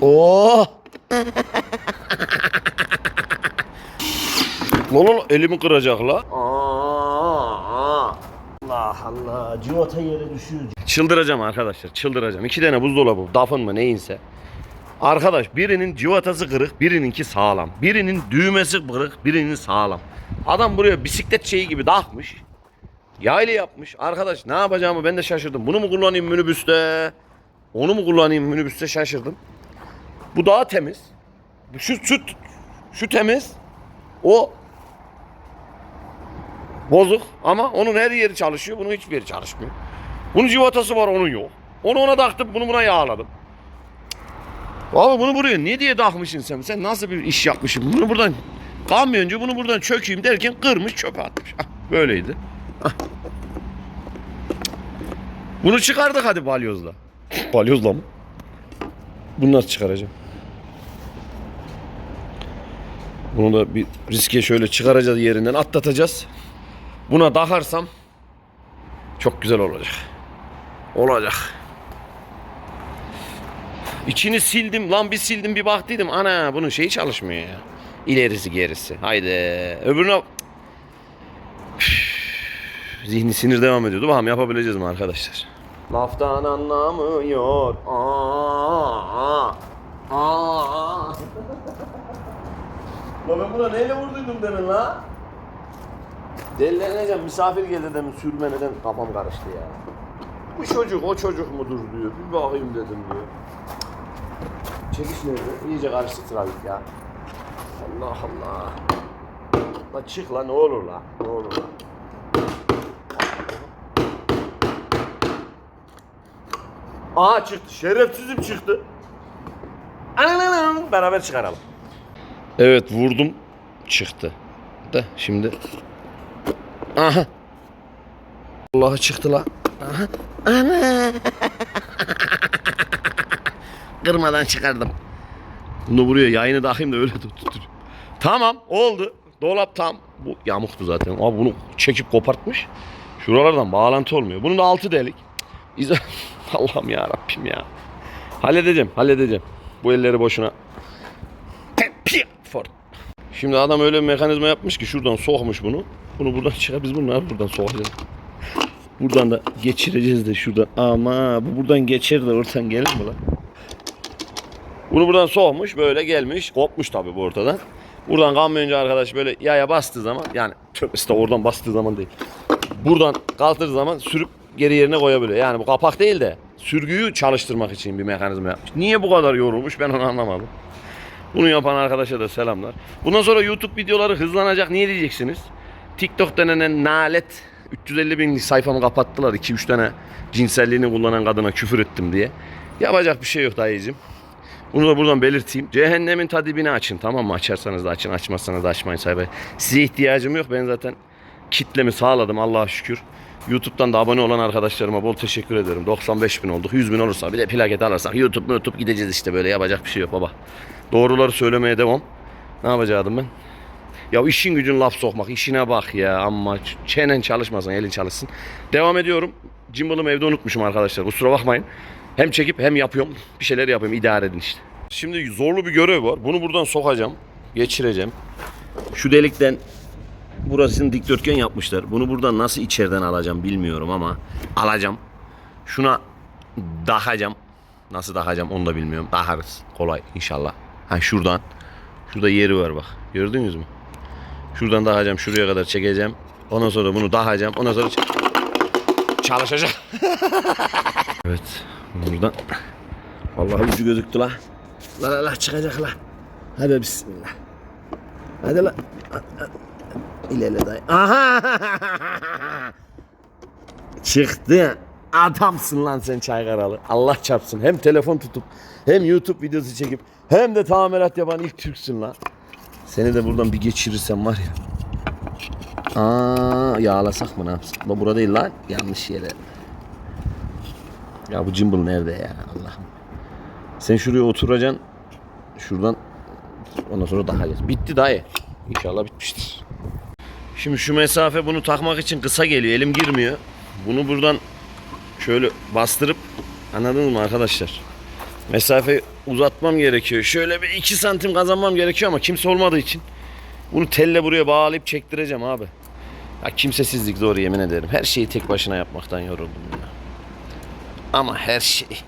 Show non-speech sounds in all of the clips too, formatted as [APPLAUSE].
Oo. Lan lan elimi kıracak la. Allah Allah. Civata yere düşüyor. Çıldıracağım arkadaşlar. Çıldıracağım. İki tane buzdolabı. Dafın mı neyinse. Arkadaş birinin civatası kırık, birininki sağlam. Birinin düğmesi kırık, birinin sağlam. Adam buraya bisiklet şeyi gibi dağıtmış. Yaylı yapmış. Arkadaş ne yapacağımı ben de şaşırdım. Bunu mu kullanayım minibüste? Onu mu kullanayım minibüste şaşırdım. Bu daha temiz. Şu, şu, şu temiz. O bozuk ama onun her yeri çalışıyor. Bunun hiçbir yeri çalışmıyor. Bunun civatası var onun yok. Onu ona taktım bunu buna yağladım. Abi bunu buraya ne diye takmışsın sen? Sen nasıl bir iş yapmışsın? Bunu buradan kamyoncu bunu buradan çökeyim derken kırmış çöpe atmış. Ah, böyleydi. Ah. Bunu çıkardık hadi balyozla. Balyozla mı? Nasıl çıkaracağım? Bunu da bir riske şöyle çıkaracağız yerinden atlatacağız. Buna takarsam çok güzel olacak. Olacak. İçini sildim. Lan bir sildim bir baktıydım. Ana bunun şeyi çalışmıyor ya. İlerisi gerisi. Haydi. Öbürüne... Üf, Zihni sinir devam ediyordu. Bakalım yapabileceğiz mi arkadaşlar? Laftan anlamıyor. Aa, aa, aa. La ben buna neyle vurduydum demin la? Delileneceğim. Misafir geldi demin sürme neden kafam karıştı ya. Bu çocuk o çocuk mudur diyor. Bir bakayım dedim diyor. Çekiş nerede? İyice karıştı trafik ya. Allah Allah. La çık la ne olur la. Ne olur la. Aa çıktı. Şerefsizim çıktı. Ananana. Beraber çıkaralım. Evet vurdum. Çıktı. Da şimdi. Aha. Allah'ı çıktı la. Aha. Ana. [LAUGHS] Kırmadan çıkardım. Bunu buraya yayını takayım da öyle tut- tutur. Tamam oldu. Dolap tam. Bu yamuktu zaten. Ama bunu çekip kopartmış. Şuralardan bağlantı olmuyor. Bunun da altı delik. [LAUGHS] Allah'ım ya Rabbim ya. Halledeceğim, halledeceğim. Bu elleri boşuna. Ford. Şimdi adam öyle bir mekanizma yapmış ki şuradan sokmuş bunu. Bunu buradan çıkar biz bunu abi buradan sokacağız. Buradan da geçireceğiz de şuradan. Ama bu buradan geçer de oradan gelir mi lan? Bunu buradan soğumuş böyle gelmiş. Kopmuş tabii bu ortadan. Buradan kamyoncu arkadaş böyle yaya bastığı zaman yani estağfurullah, oradan bastığı zaman değil. Buradan kaldırdığı zaman sürüp geri yerine koyabiliyor. Yani bu kapak değil de sürgüyü çalıştırmak için bir mekanizma yapmış. Niye bu kadar yorulmuş ben onu anlamadım. Bunu yapan arkadaşa da selamlar. Bundan sonra YouTube videoları hızlanacak. Niye diyeceksiniz? TikTok denen nalet 350 bin sayfamı kapattılar. 2-3 tane cinselliğini kullanan kadına küfür ettim diye. Yapacak bir şey yok dayıcım. Bunu da buradan belirteyim. Cehennemin tadibini açın tamam mı? Açarsanız da açın, açmazsanız da açmayın sahibi. Size ihtiyacım yok. Ben zaten kitlemi sağladım Allah'a şükür. YouTube'dan da abone olan arkadaşlarıma bol teşekkür ederim. 95 bin olduk. 100 bin olursa bir de plaket alırsak YouTube YouTube gideceğiz işte böyle yapacak bir şey yok baba. Doğruları söylemeye devam. Ne yapacaktım ben? Ya işin gücün laf sokmak. işine bak ya ama çenen çalışmasın elin çalışsın. Devam ediyorum. Cimbal'ımı evde unutmuşum arkadaşlar. Kusura bakmayın. Hem çekip hem yapıyorum. Bir şeyler yapıyorum. idare edin işte. Şimdi zorlu bir görev var. Bunu buradan sokacağım. Geçireceğim. Şu delikten burasını dikdörtgen yapmışlar. Bunu buradan nasıl içeriden alacağım bilmiyorum ama alacağım. Şuna dakacağım. Nasıl dakacağım onu da bilmiyorum. Dakarız. Kolay inşallah. Ha şuradan. Şurada yeri var bak. Gördünüz mü? Şuradan dakacağım. Şuraya kadar çekeceğim. Ondan sonra bunu dakacağım. Ondan sonra çalışacak. [LAUGHS] evet. Buradan. Vallahi ucu gözüktü la. La la la çıkacak la. Hadi bismillah. Hadi la. İlerle dayı. Aha! Çıktı. Adamsın lan sen Çaykaralı. Allah çarpsın. Hem telefon tutup hem YouTube videosu çekip hem de tamirat yapan ilk Türksün lan. Seni de buradan bir geçirirsem var ya. Aa, yağlasak mı ne yapsak? La burada değil lan. Yanlış yere. Ya bu gimbal nerede ya Allah'ım. Sen şuraya oturacaksın. Şuradan ondan sonra daha geç. Bitti dayı. İnşallah bitmiştir. Şimdi şu mesafe bunu takmak için kısa geliyor. Elim girmiyor. Bunu buradan şöyle bastırıp anladınız mı arkadaşlar? Mesafe uzatmam gerekiyor. Şöyle bir 2 santim kazanmam gerekiyor ama kimse olmadığı için bunu telle buraya bağlayıp çektireceğim abi. Ya kimsesizlik zor yemin ederim. Her şeyi tek başına yapmaktan yoruldum ya. Ama her şey. [LAUGHS]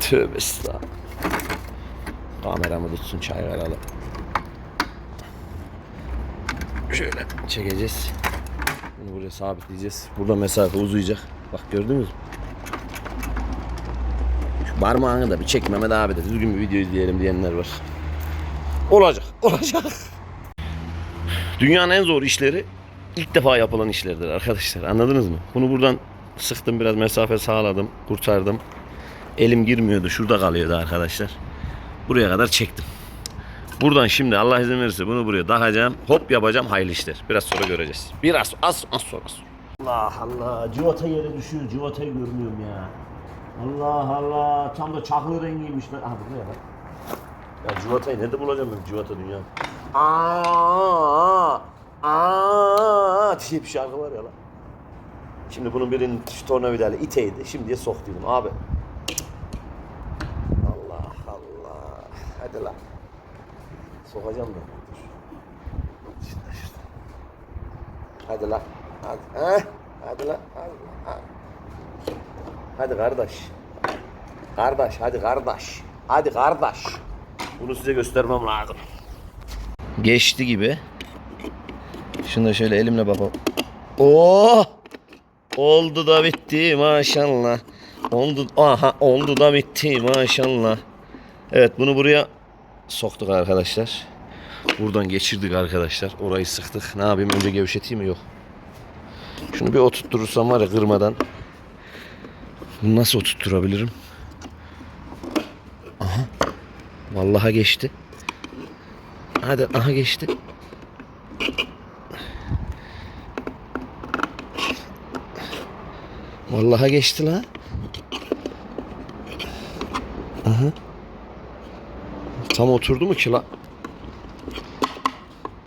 Tövbe estağfurullah. Kameramı tutsun çay verelim. Şöyle çekeceğiz. Bunu buraya sabitleyeceğiz. Burada mesafe uzayacak. Bak gördünüz mü? Şu parmağını da bir çek Mehmet abi de düzgün bir video izleyelim diyenler var. Olacak, olacak. Dünyanın en zor işleri ilk defa yapılan işlerdir arkadaşlar. Anladınız mı? Bunu buradan sıktım biraz mesafe sağladım, kurtardım. Elim girmiyordu, şurada kalıyordu arkadaşlar. Buraya kadar çektim. Buradan şimdi Allah izin verirse bunu buraya takacağım. Hop yapacağım hayırlı işler. Biraz sonra göreceğiz. Biraz az az sonra. Allah Allah. Civata yere düşüyor. Civatayı görmüyorum ya. Allah Allah. Tam da çaklı rengiymiş. lan. Aha burada ya bak. Ya civatayı nerede bulacağım ben civata dünya? Aa, aa diye bir şarkı var ya lan. Şimdi bunun birinin şu tornavidayla iteydi. Şimdiye soktuydum abi. Allah Allah. Hadi lan. Sokacağım da. Dur. Şurada. Hadi lan. Hadi. Heh. Hadi lan. Hadi lan. Hadi. Kardeş. Kardeş hadi kardeş. Hadi kardeş. Bunu size göstermem lazım. Geçti gibi. Şunu da şöyle elimle bakalım. Oo! Oldu da bitti maşallah. Oldu aha oldu da bitti maşallah. Evet bunu buraya soktuk arkadaşlar. Buradan geçirdik arkadaşlar. Orayı sıktık. Ne yapayım önce gevşeteyim mi? Yok. Şunu bir oturtturursam var ya kırmadan. Bunu nasıl oturtturabilirim? Aha. Vallahi geçti. Hadi aha geçti. Vallahi geçti la. Aha. Tam oturdu mu ki la?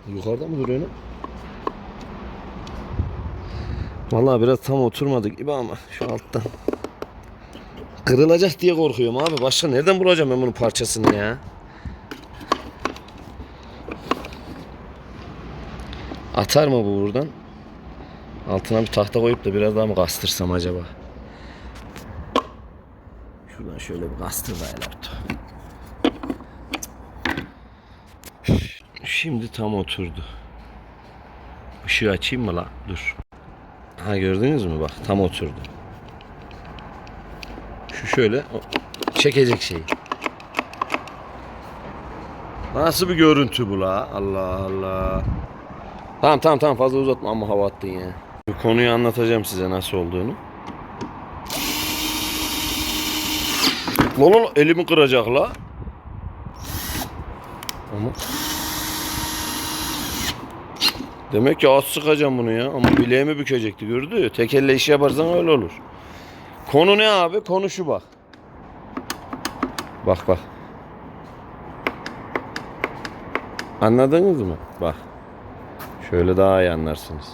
Yukarıda mı duruyor ne? Vallahi biraz tam oturmadık gibi ama şu alttan. Kırılacak diye korkuyorum abi. Başka nereden bulacağım ben bunun parçasını ya? Atar mı bu buradan? Altına bir tahta koyup da biraz daha mı kastırsam acaba? Şuradan şöyle bir kastır da Elapto. Şimdi tam oturdu. Işığı açayım mı la? Dur. Ha gördünüz mü bak tam oturdu. Şu şöyle çekecek şey. Nasıl bir görüntü bu la? Allah Allah. Tamam tamam tamam fazla uzatma ama hava attın ya. Bu konuyu anlatacağım size nasıl olduğunu. Lolo elimi kıracak la. Ama Demek ki az sıkacağım bunu ya. Ama bileğimi bükecekti gördü ya. Tek elle iş yaparsan öyle olur. Konu ne abi? Konu şu bak. Bak bak. Anladınız mı? Bak. Şöyle daha iyi anlarsınız.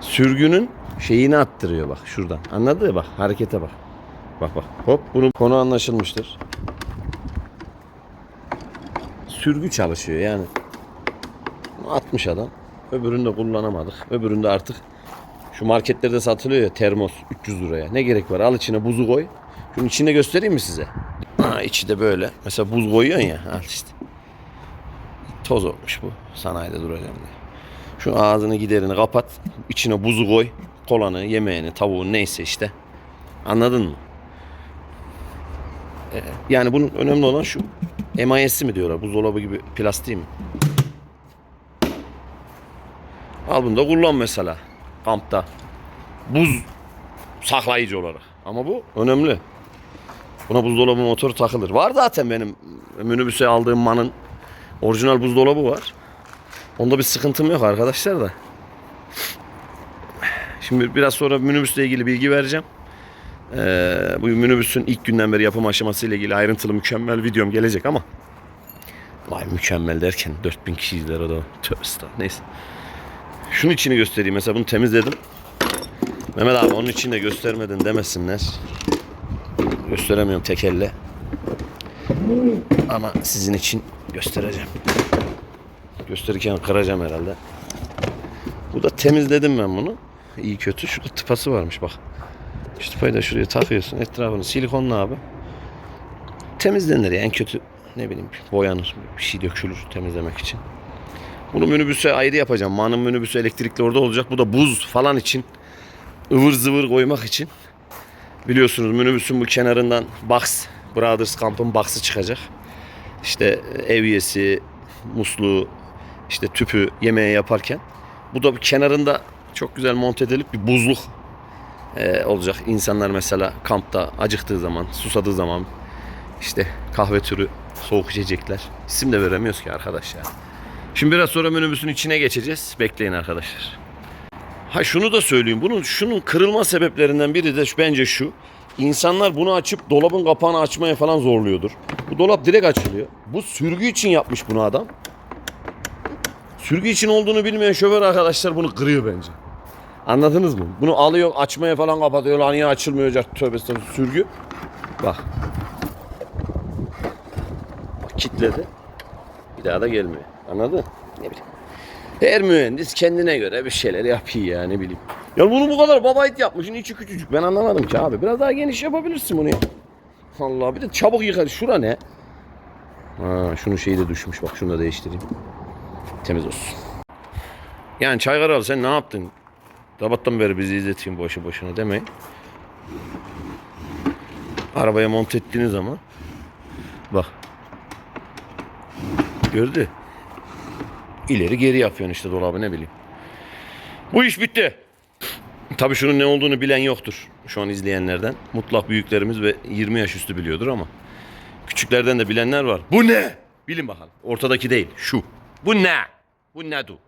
Sürgünün şeyini attırıyor bak şuradan. Anladın mı? Bak harekete bak. Bak bak. Hop bunun konu anlaşılmıştır. Sürgü çalışıyor yani. 60 adam. Öbürünü de kullanamadık. Öbüründe artık şu marketlerde satılıyor ya termos 300 liraya. Ne gerek var? Al içine buzu koy. Şunun içinde göstereyim mi size? Ha, içi de böyle. Mesela buz koyuyorsun ya. Al işte. Toz olmuş bu. Sanayide duracağım diye. Şu ağzını giderini kapat. içine buzu koy. Kolanı, yemeğini, tavuğu neyse işte. Anladın mı? Ee, yani bunun önemli olan şu. MIS'i mi diyorlar? Buzdolabı gibi plastiği mi? Al bunu da kullan mesela. Kampta. Buz saklayıcı olarak. Ama bu önemli. Buna buzdolabı motoru takılır. Var zaten benim minibüse aldığım manın orijinal buzdolabı var. Onda bir sıkıntım yok arkadaşlar da. Şimdi biraz sonra minibüsle ilgili bilgi vereceğim. Ee, bu minibüsün ilk günden beri yapım aşaması ile ilgili ayrıntılı mükemmel videom gelecek ama Vay mükemmel derken 4000 kişi izler o da. Tövbe. Neyse. Şunun içini göstereyim. Mesela bunu temizledim. Mehmet abi onun içini de göstermedin demesinler. gösteremiyorum tek elle. Ama sizin için göstereceğim. Gösterirken kıracağım herhalde. Bu da temizledim ben bunu. İyi kötü. Şurada tıpası varmış bak. Şu tıpayı da şuraya takıyorsun. Etrafını silikonlu abi. Temizlenir yani kötü ne bileyim boyanır. Bir şey dökülür temizlemek için. Bunu minibüse ayrı yapacağım. Manın minibüsü elektrikli orada olacak. Bu da buz falan için. ıvır zıvır koymak için. Biliyorsunuz minibüsün bu kenarından box, Brothers Camp'ın box'ı çıkacak. İşte evyesi, musluğu, işte tüpü yemeğe yaparken. Bu da bir kenarında çok güzel monte edilip bir buzluk e, olacak. İnsanlar mesela kampta acıktığı zaman, susadığı zaman işte kahve türü soğuk içecekler. İsim de veremiyoruz ki arkadaş ya. Şimdi biraz sonra minibüsün içine geçeceğiz. Bekleyin arkadaşlar. Ha şunu da söyleyeyim. Bunun şunun kırılma sebeplerinden biri de bence şu. İnsanlar bunu açıp dolabın kapağını açmaya falan zorluyordur. Bu dolap direkt açılıyor. Bu sürgü için yapmış bunu adam. Sürgü için olduğunu bilmeyen şoför arkadaşlar bunu kırıyor bence. Anladınız mı? Bunu alıyor açmaya falan kapatıyor. Lan niye açılmıyor? Tövbe estağfurullah. Sürgü. Bak. Bak kitledi. Bir daha da gelmiyor. Anladın? Ne bileyim. Her mühendis kendine göre bir şeyler yapıyor ya ne bileyim. Ya bunu bu kadar babayit yapmışsın içi küçücük. Ben anlamadım ki abi. Biraz daha geniş yapabilirsin bunu ya. Allah bir de çabuk yıkar. Şura ne? Ha, şunun şeyi de düşmüş. Bak şunu da değiştireyim. Temiz olsun. Yani Çaykaralı sen ne yaptın? Sabahtan beri bizi izletiyorsun boşu boşuna demeyin. Arabaya monte ettiğiniz zaman bak. Gördü. İleri geri yapıyorsun işte dolabı ne bileyim. Bu iş bitti. Tabii şunun ne olduğunu bilen yoktur şu an izleyenlerden. Mutlak büyüklerimiz ve 20 yaş üstü biliyordur ama küçüklerden de bilenler var. Bu ne? Bilin bakalım. Ortadaki değil. Şu. Bu ne? Bu ne du?